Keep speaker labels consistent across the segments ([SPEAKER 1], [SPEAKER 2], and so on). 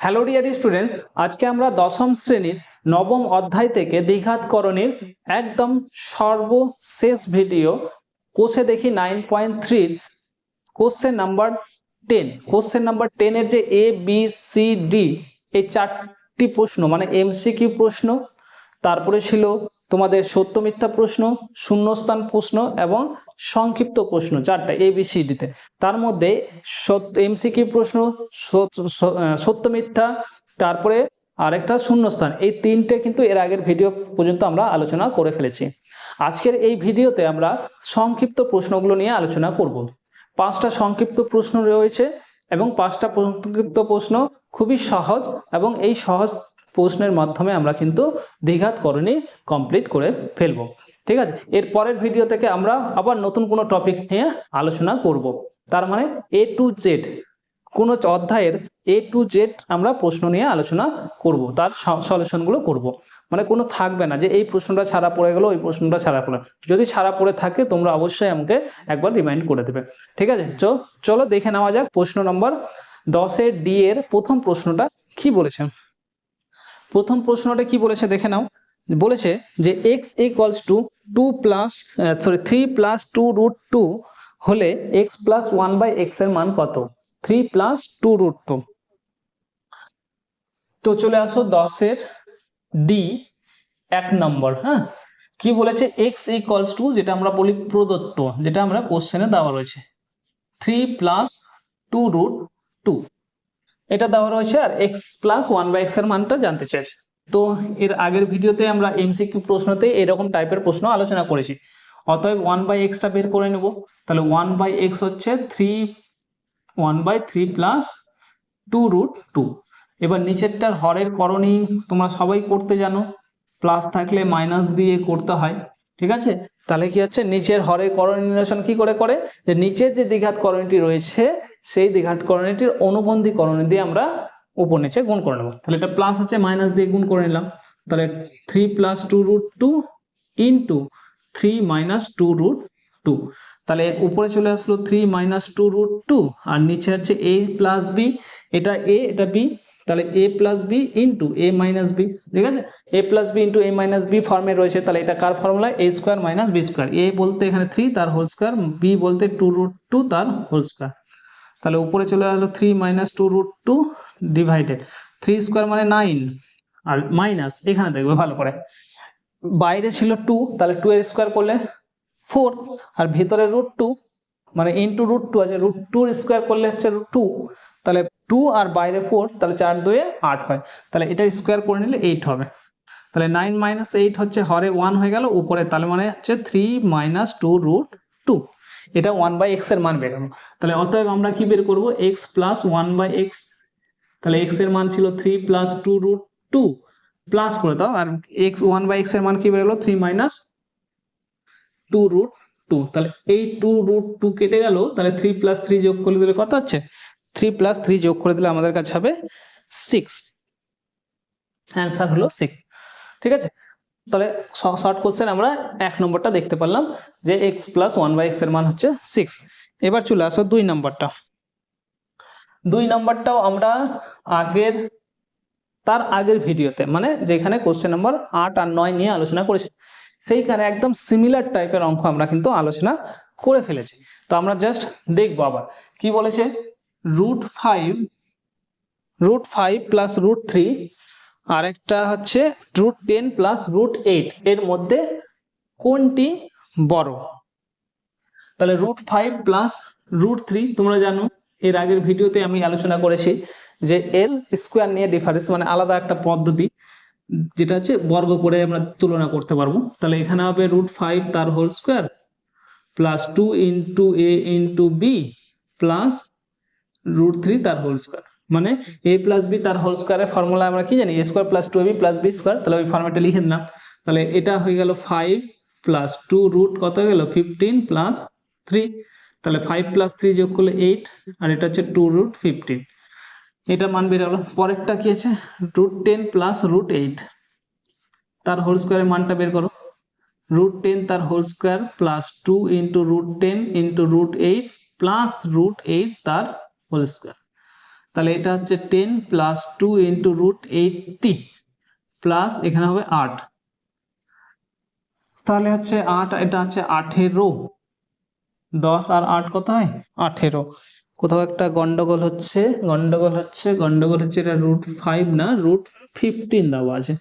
[SPEAKER 1] Hello dear students, আজকে আমরা দশম শ্রেণির নবম অধ্যায় থেকে দ্বিঘাতকরণের একদম সর্বশেষ ভিডিও, কোষে দেখি নাইন পয়েন্ট থ্রির question number ten question number টেনের যে এ বি সি ডি এই চারটি প্রশ্ন মানে এমসিকিউ প্রশ্ন, তারপরে ছিল তোমাদের সত্য মিথ্যা প্রশ্ন, শূন্যস্থান প্রশ্ন এবং সংক্ষিপ্ত প্রশ্ন চারটা এ বি সি ডিতে তার মধ্যে এমসিকিউ প্রশ্ন সত্য মিথ্যা, তারপরে আরেকটা শূন্যস্থান। এই তিনটে কিন্তু এর আগের ভিডিও পর্যন্ত আমরা আলোচনা করে ফেলেছি। আজকের এই ভিডিওতে আমরা সংক্ষিপ্ত প্রশ্নগুলো নিয়ে আলোচনা করব। পাঁচটা সংক্ষিপ্ত প্রশ্ন রয়েছে এবং পাঁচটা সংক্ষিপ্ত প্রশ্ন খুবই সহজ এবং এই সহজ প্রশ্নের মাধ্যমে আমরা কিন্তু দ্বিঘাত করণী কমপ্লিট করে ফেলব। ঠিক আছে? এর পরের ভিডিও থেকে আমরা আবার নতুন কোনো টপিক নিয়ে আলোচনা করব। তার মানে এ টু জেড কোনো অধ্যায়ের এ টু জেড আমরা প্রশ্ন নিয়ে আলোচনা করব, তার সলিউশনগুলো করব। মানে কোনো থাকবে না যে এই প্রশ্নটা ছাড়া পড়ে গেল, ওই প্রশ্নটা ছাড়া পড়ে যদি ছাড়া পড়ে থাকে, তোমরা অবশ্যই আমাকে একবার রিমাইন্ড করে দেবে। ঠিক আছে? চলো দেখে নেওয়া যাক প্রশ্ন নম্বর দশের ডি এর প্রথম প্রশ্নটা কি বলেছে? প্রথম প্রশ্নটা কি বলেছে দেখে নাও। বলেছে যে X equals to two plus sorry three plus two root two হলে এক্স প্লাস ওয়ান বাই এক্সের মান কত? Three plus two root two তো চলে আসো দশের ডি এক নম্বর হ্যাঁ? কি বলেছে? এক্স ইকুয়ালস টু যেটা আমরা বলি প্রদত্ত, যেটা আমরা কোশ্চেনে দেওয়া রয়েছে। Three plus two root two এটা দেওয়া রয়েছে আর এক্স প্লাস ওয়ান বাই এক্সের মানটা জানতে চাইছে। তো এর আগের ভিডিওতে আমরা এমসিকিউ প্রশ্নতে এরকম টাইপের প্রশ্ন আলোচনা করেছি। অতএব ওয়ান বাই এক্সটা বের করে নেব। তাহলে ওয়ান বাই এক্স হচ্ছে three one by three plus two root two এবার নিচেরটার হরের করণী তোমরা সবাই করতে জানো। প্লাস থাকলে মাইনাস দিয়ে করতে হয়। ঠিক আছে? তাহলে কি হচ্ছে? নিচের হরের করণী নির্ণয় কি করে করে? যে নিচের যে দ্বিঘাত করণীটি রয়েছে সেই দ্বিঘাত করণীটির অনুবন্ধী করণী দিয়ে আমরা উপর নিচে গুণ করে নেব। তাহলে এটা প্লাস আছে মাইনাস দিয়ে গুণ করে নিলাম। তাহলে three plus two root two into three minus two root two তাহলে উপরে চলে আসলো three minus two root two আর নিচে হচ্ছে এ প্লাস বি এটা এ এটা বি তাহলে A plus B into A minus B ঠিক আছে? A plus B into A minus B ফর্মে রয়েছে, তাহলে এটা কার formula A square minus B square A বলতে এখানে থ্রি তার হোল স্কোয়ার বি বলতে টু রুট টু তার হোল স্কোয়ার তাহলে উপরে চলে আসলো three minus two root two divided three square মানে নাইন আর মাইনাস এখানে দেখবে ভালো করে। বাইরে ছিল টু তাহলে টু এর স্কোয়ার করলে ফোর আর ভিতরে রুট টু মানে ইন্টু রুট টু আছে রুট টু স্কোয়ার করলে হচ্ছে রুট টু তাহলে টু আর বাইরে ফোর তাহলে চার দুয়ে আট হয়। তাহলে এটা স্কোয়ার করে নিলে এইট হবে। তাহলে নাইন মাইনাস এইট হচ্ছে হরে ওয়ান হয়ে গেল, উপরে তাহলে মানে হচ্ছে three minus two root two এটা ওয়ান বাই এক্সের মান বেরোনো তাহলে অতএব আমরা কি বের করব? X plus one by X তাহলে এক্সের মান ছিল three plus two root two plus করে দাও। আর এক্স ওয়ান বাই এক্সের মান কি বেরোলো three minus two root two তাহলে এই টু রুট টু কেটে গেল। তাহলে থ্রি প্লাস থ্রি যোগ করে দিলে কত হচ্ছে? থ্রি প্লাস থ্রি যোগ করে দিলে আমাদের কাছে হবে সিক্স অ্যান্সার হলো সিক্স ঠিক আছে? তাহলে শর্ট কোশ্চেন আমরা এক নম্বরটা দেখতে পারলাম যে এক্স প্লাস ওয়ান বাই এক্সের মান হচ্ছে সিক্স এবার চলে আসো দুই নম্বরটা। দুই নম্বরটাও আমরা আগের, তার আগের ভিডিওতে মানে যেখানে কোশ্চেন নাম্বার আট আর নয় নিয়ে আলোচনা করেছি, সেইখানে একদম সিমিলার টাইপের অঙ্ক আমরা কিন্তু আলোচনা করে ফেলেছি। তো আমরা জাস্ট দেখব আবার। কি বলেছে? Root five root five plus root three আর একটা হচ্ছে root ten plus root eight এর মধ্যে কোনটি বড়? তাহলে root five plus root three তোমরা জানো, এর আগের ভিডিওতে আমি আলোচনা করেছি যে এল স্কোয়ার নিয়ে ডিফারেন্স মানে আলাদা একটা পদ্ধতি, যেটা হচ্ছে বর্গ করে আমরা তুলনা করতে পারব। তাহলে এখানে হবে রুট ফাইভ তার whole square plus two into A into B plus root three তার হোল স্কোয়ার মানে এ প্লাস বি তার হোল স্কোয়ারের ফর্মুলা আমরা কি জানি? A square plus two B plus B square তাহলে ওই ফর্মেটে লিখে দিলাম। তাহলে এটা হয়ে গেল ফাইভ প্লাস টু রুট কত হয়ে গেল? ফিফটিন প্লাস থ্রি তাহলে ফাইভ প্লাস থ্রি যোগ করলে এইট আর এটা হচ্ছে টু রুট ফিফটিন এটা মান বের হলো। পরেরটা কি আছে? Root ten plus root eight তার হোল স্কোয়ারের মানটা বের করো। রুট টেন তার whole square plus two into root ten into root eight plus root eight তার হোল স্কোয়ার তাহলে এটা হচ্ছে ten plus two into root eighty plus এখানে হবে আট। তাহলে হচ্ছে আট, এটা হচ্ছে আঠেরো। দশ আর আট কত হয় আঠেরো। কোথাও একটা গন্ডগোল হচ্ছে গন্ডগোল হচ্ছে গন্ডগোল হচ্ছে এটা রুট ফাইভ না রুট ফিফটিন দেওয়া আছে।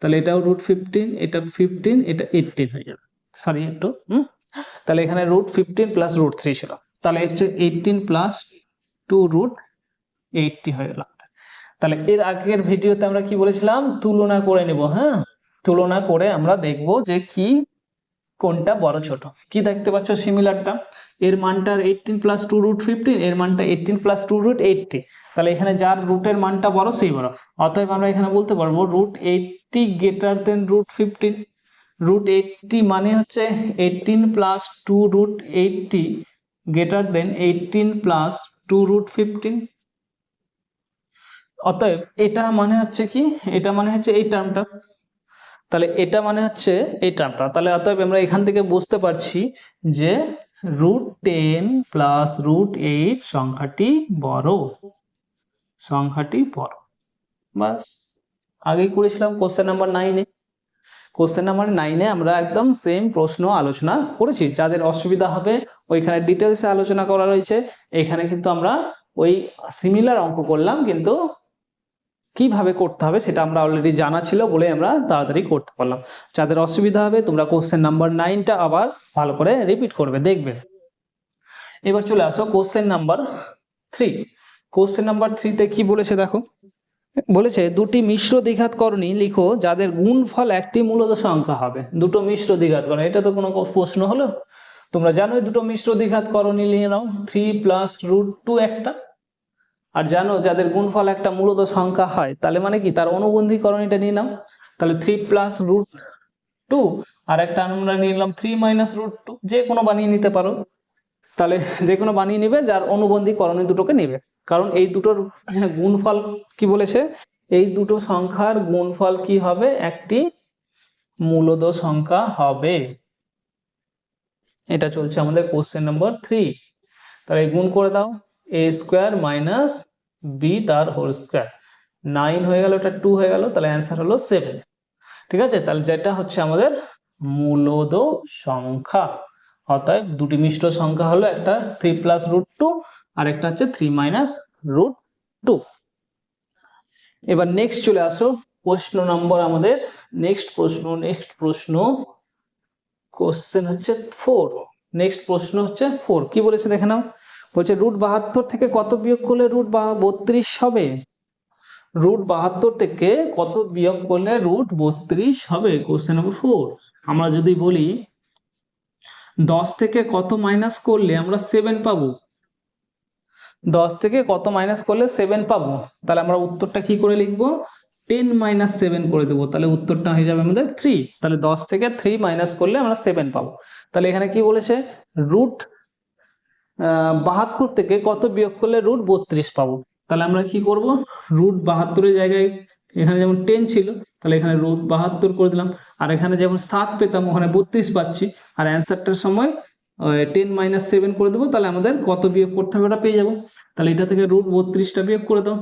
[SPEAKER 1] তাহলে এটাও রুট ফিফটিন এটা ফিফটিন এটা এইটটিন হয়ে যাবে। সরি একটু, হুম? তাহলে এখানে root fifteen plus root three ছিল। তাহলে হচ্ছে eighteen plus two root eighty হয়ে গেল তাহলে এর আগের ভিডিওতে আমরা কি বলেছিলাম? তুলনা করে নেব হ্যাঁ? তুলনা করে আমরা দেখব যে কি, কোনটা বড় ছোট। কি দেখতে পাচ্ছ সিমিলারটা এর মানটা eighteen plus two root fifteen এর মানটা eighteen plus two root eighty তাহলে এখানে যার রুটের মানটা বড়, সেই বড়। অতএব আমরা এখানে বলতে পারব root eighty greater than root fifteen root eighty মানে হচ্ছে eighteen plus two root eighty greater than eighteen plus two root fifteen অতএব এটা মানে হচ্ছে কি? এটা মানে হচ্ছে এই টার্মটা তাহলে এটা মানে হচ্ছে এই টার্মটা তাহলে অতএব আমরা এখান থেকে বুঝতে পারছি যে root ten plus root eight সংখ্যাটি বড়। সংখ্যাটি বড়। বাস। আগেই করেছিলাম কোশ্চেন নাম্বার নাইনে কোশ্চেন নাম্বার নাইনে আমরা একদম সেম প্রশ্ন আলোচনা করেছি। যাদের অসুবিধা হবে, ওইখানে ডিটেলসে আলোচনা করা রয়েছে। এখানে কিন্তু আমরা ওই সিমিলার অঙ্ক করলাম, কিন্তু কীভাবে করতে হবে সেটা আমরা অলরেডি জানা ছিল বলে আমরা তাড়াতাড়ি করতে পারলাম। যাদের অসুবিধা হবে, তোমরা কোশ্চেন নাম্বার নাইনটা আবার ভালো করে রিপিট করবে, দেখবে। এবার চলে আসো question number three question number থ্রিতে কি বলেছে দেখো? বলেছে, দুটি মিশ্র দ্বিঘাতকরণী লিখো, যাদের গুণফল একটি মূলত সংখ্যা হবে। দুটো মিশ্র দ্বিঘাতকরণ এটা তো কোনো প্রশ্ন হলো? তোমরা জানোই দুটো মিশ্র দ্বিঘাতকরণী নিয়ে নাও থ্রি প্লাস রুট টু একটা। আর জানো, যাদের গুণফল একটা মূলত সংখ্যা হয়, তাহলে মানে কি? তার অনুবন্ধীকরণীটা নিয়ে নাও। তাহলে থ্রি প্লাস রুট টু আর একটা আমরা নিয়ে নিলাম থ্রি মাইনাস রুট টু যে কোনো বানিয়ে নিতে পারো। তাহলে যে কোনো বানিয়ে নিবে, যার অনুবন্ধীকরণী দুটোকে নেবে। কারণ এই দুটোর গুণফল কি বলেছে? এই দুটো সংখ্যার গুণফল কি হবে? একটি মূলদ সংখ্যা হবে। এটা চলছে আমাদের কোশ্চেন নম্বর থ্রি তাহলে গুণ করে দাও। এ স্কোয়ার মাইনাস বি তার হোল স্কোয়ার নাইন হয়ে গেল, এটা টু হয়ে গেল, তাহলে অ্যান্সার হলো সেভেন ঠিক আছে? তাহলে যেটা হচ্ছে আমাদের মূলদ সংখ্যা। অতএব দুটি মিশ্র সংখ্যা হলো একটা থ্রি প্লাস রুট টু আর একটা হচ্ছে থ্রি মাইনাস রুট টু এবার নেক্সট চলে আসো, প্রশ্ন নম্বর আমাদের। নেক্সট প্রশ্ন নেক্সট প্রশ্ন। কোশ্চেন হচ্ছে ফোর নেক্সট প্রশ্ন হচ্ছে ফোর কি বলেছে দেখে নাও। বলছে, রুট বাহাত্তর থেকে কত বিয়োগ করলে রুট বত্রিশ হবে? রুট বাহাত্তর থেকে কত বিয়োগ করলে রুট বত্রিশ হবে? কোশ্চেন নম্বর ফোর আমরা যদি বলি, দশ থেকে কত মাইনাস করলে আমরা সেভেন পাবো? দশ থেকে কত মাইনাস করলে সেভেন পাবো? তাহলে আমরা উত্তরটা কি করে লিখব? টেন মাইনাস সেভেন করে দেবো। তাহলে উত্তরটা হয়ে যাবে আমাদের থ্রি তাহলে দশ থেকে থ্রি মাইনাস করলে আমরা সেভেন পাবো। তাহলে এখানে কি বলেছে? রুট বাহাত্তর থেকে কত বিয়োগ করলে রুট বত্রিশ পাবো? তাহলে আমরা কি করব? রুট বাহাত্তরের জায়গায় এখানে যেমন টেন ছিল, তাহলে এখানে রুট বাহাত্তর করে দিলাম। আর এখানে যেমন সাত পেতাম, ওখানে বত্রিশ পাচ্ছি। আর অ্যান্সারটার সময় টেন মাইনাস সেভেন করে দেবো, তাহলে আমাদের কত বিয়োগ করতে হবে ওটা পেয়ে যাব। তাহলে এটা থেকে রুট বত্রিশটা বিয়োগ করে দাও।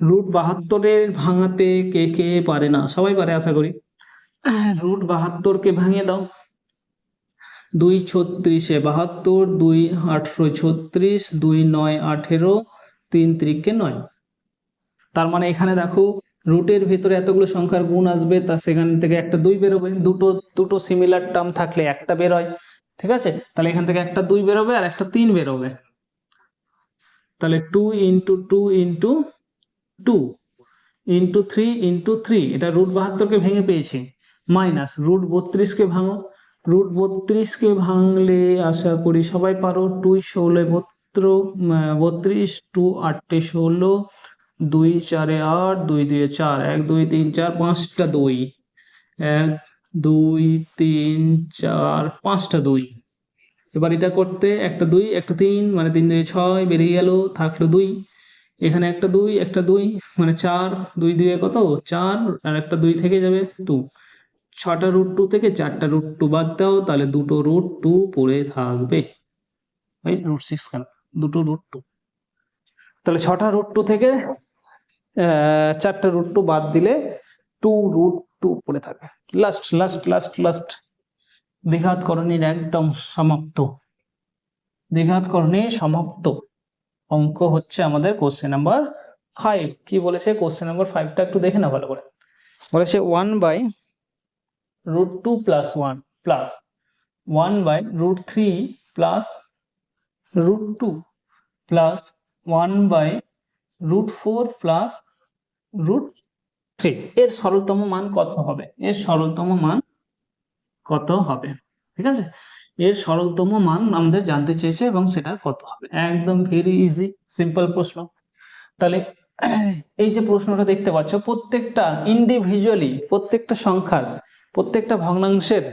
[SPEAKER 1] রুট বাহাত্তরের ভাঙাতে কে কে পারে না? সবাই পারে, আশা করি। রুট বাহাত্তরকে ভাঙিয়ে দাও। দুই ছত্রিশে বাহাত্তর, দুই আঠেরো ছত্রিশ, দুই নয় আঠেরো, তিন ত্রিকে নয়। তার মানে এখানে দেখো, রুটের ভিতরে এতগুলো সংখ্যার গুণ আসবে, তা সেখান থেকে একটা দুই বেরোবে, দুটো দুটো সিমিলার টার্ম থাকলে একটা বেরোয়, ঠিক আছে? তাহলে এখান থেকে একটা দুই বেরোবে আর একটা তিন বেরোবে। তাহলে two into two into two into three into three এটা রুট বাহাত্তরকে ভেঙে পেয়েছি। মাইনাস রুট বত্রিশকে ভাঙো রুট বত্রিশকে ভাঙলে আশা করি সবাই পারো। টুই ষোলো বত্র বত্রিশ টু আটটে ষোলো, দুই চারে আট, দুই দুই চার, এক, দুই, তিন, চার, পাঁচটা দুই, এক, দুই, তিন, চার, পাঁচটা দুই। এবার এটা করতে একটা দুই, একটা তিন মানে তিন দুই ছয়, বেরিয়ে গেল থাকল দুই। এখানে একটা দুই একটা দুই মানে চার, দুই দুই কত? চার, আর একটা দুই থেকে যাবে টু ছটা রুট টু থেকে চারটা রুট টু বাদ দাও, তাহলে দুটো রুট টু পড়ে থাকবে। ওই রুট সিক্স কেন? দুটো রুট টু তাহলে ছটা রুট টু থেকে চারটে রুট টু বাদ দিলে টু রুট টু পড়ে থাকে লাস্ট লাস্ট লাস্ট লাস্ট দ্বিঘাতকরণীর একদম সমাপ্ত। দ্বিঘাতকরণীর সমাপ্ত। অঙ্ক হচ্ছে আমাদের কোশ্চেন নাম্বার ফাইভ কি বলেছে? কোশ্চেন নাম্বার ফাইভটা একটু দেখে না ভালো করে। বলেছে one by root two plus one plus one by root three plus root two plus one by root four plus root three এর সরলতম মান কত হবে? এর সরলতম মান কত হবে? ঠিক আছে? এর সরলতম মান আমাদের জানতে চেয়েছে এবং সেটা কত হবে? একদম ভেরি ইজি সিম্পল প্রশ্ন। তাহলে এই যে প্রশ্নটা দেখতে পাচ্ছ, প্রত্যেকটা ইন্ডিভিজুয়ালি প্রত্যেকটা সংখ্যার প্রত্যেকটা ভগ্নাংশের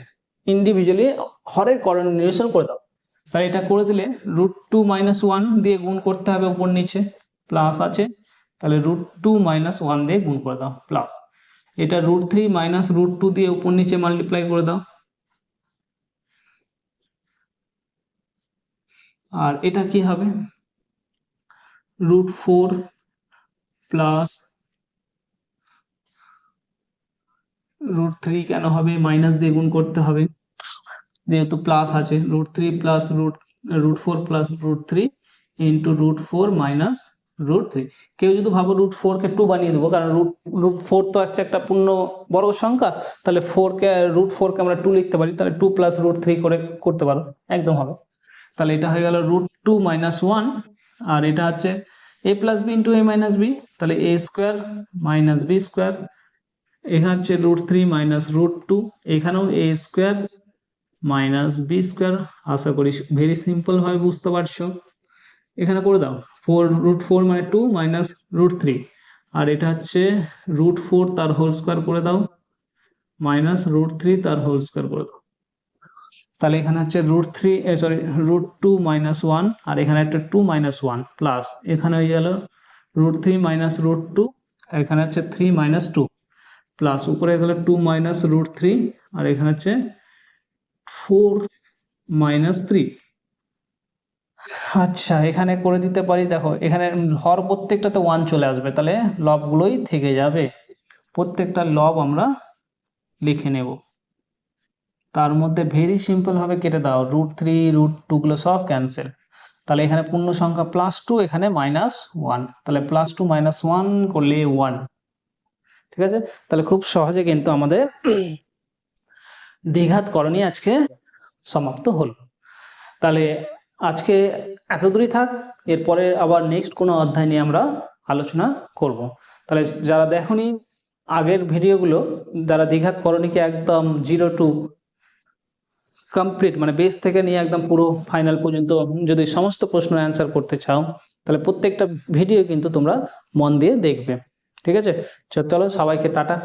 [SPEAKER 1] ইন্ডিভিজুয়ালি হরের করণ নিরসন করে দাও। তাহলে এটা করে দিলে রুট টু মাইনাস ওয়ান দিয়ে গুণ করতে হবে উপর নিচে প্লাস আছে। তাহলে রুট টু মাইনাস ওয়ান দিয়ে গুণ করে দাও প্লাস এটা root three minus root two দিয়ে উপর নিচে মাল্টিপ্লাই করে দাও। আর এটা কি হবে? Root four plus root three কেন হবে? মাইনাস দিয়ে গুণ করতে হবে। যেহেতু প্লাস আছে root three plus root root four plus root three into root four minus root three কেউ যদি ভাবো রুট ফোরকে টু বানিয়ে দেবো, কারণ রুট রুট ফোর তো হচ্ছে একটা পূর্ণ বড় সংখ্যা, তাহলে ফোরকে রুট ফোরকে আমরা টু লিখতে পারি, তাহলে টু প্লাস রুট থ্রি করে করতে পারো, একদম হবে। তাহলে এটা হয়ে গেল রুট টু মাইনাস ওয়ান আর এটা হচ্ছে A plus B into A minus B তাহলে A square minus B square এখানে হচ্ছে root three minus root two এখানেও A square minus B square আশা করি ভেরি সিম্পল ভাবে বুঝতে পারছ। এখানে করে দাও ফোর রুট ফোর মানে টু মাইনাস রুট থ্রি আর এটা হচ্ছে রুট ফোর তার হোল স্কোয়ার করে দাও মাইনাস রুট থ্রি তার হোল স্কোয়ার করে দাও। তাহলে এখানে হচ্ছে root three sorry root two minus one আর এখানে একটা টু মাইনাস ওয়ান প্লাস এখানে হয়ে গেল root three minus root two এখানে হচ্ছে থ্রি মাইনাস টু প্লাস উপরে গেলে টু মাইনাস রুট থ্রি আর এখানে হচ্ছে ফোর মাইনাস থ্রি আচ্ছা এখানে করে দিতে পারি, দেখো, এখানে হর প্রত্যেকটাতে ওয়ান চলে আসবে, তাহলে লবগুলোই থেকে যাবে। প্রত্যেকটা লব আমরা লিখে নেব। তার মধ্যে ভেরি সিম্পল ভাবে কেটে দাও রুট থ্রি রুট টুগুলো সব ক্যান্সেল তাহলে এখানে পূর্ণ সংখ্যা প্লাস টু এখানে মাইনাস ওয়ান তাহলে প্লাস টু মাইনাস ওয়ান করলে ওয়ান ঠিক আছে? তাহলে খুব সহজে কিন্তু আমাদের দ্বিঘাত করণী আজকে সমাপ্ত হলো। তাহলে আজকে এতদূরই থাক, এরপরে আবার নেক্সট কোনো অধ্যায় নিয়ে আমরা আলোচনা করব। তাহলে যারা দেখনি, আগের ভিডিওগুলো, যারা দ্বিঘাত করণীকে একদম জিরো টু কমপ্লিট মানে বেস থেকে নিয়ে একদম পুরো ফাইনাল পর্যন্ত যদি সমস্ত প্রশ্নের অ্যান্সার করতে চাও, তাহলে প্রত্যেকটা ভিডিও কিন্তু তোমরা মন দিয়ে দেখবে। ঠিক আছে? চলো সবাইকে টাটা।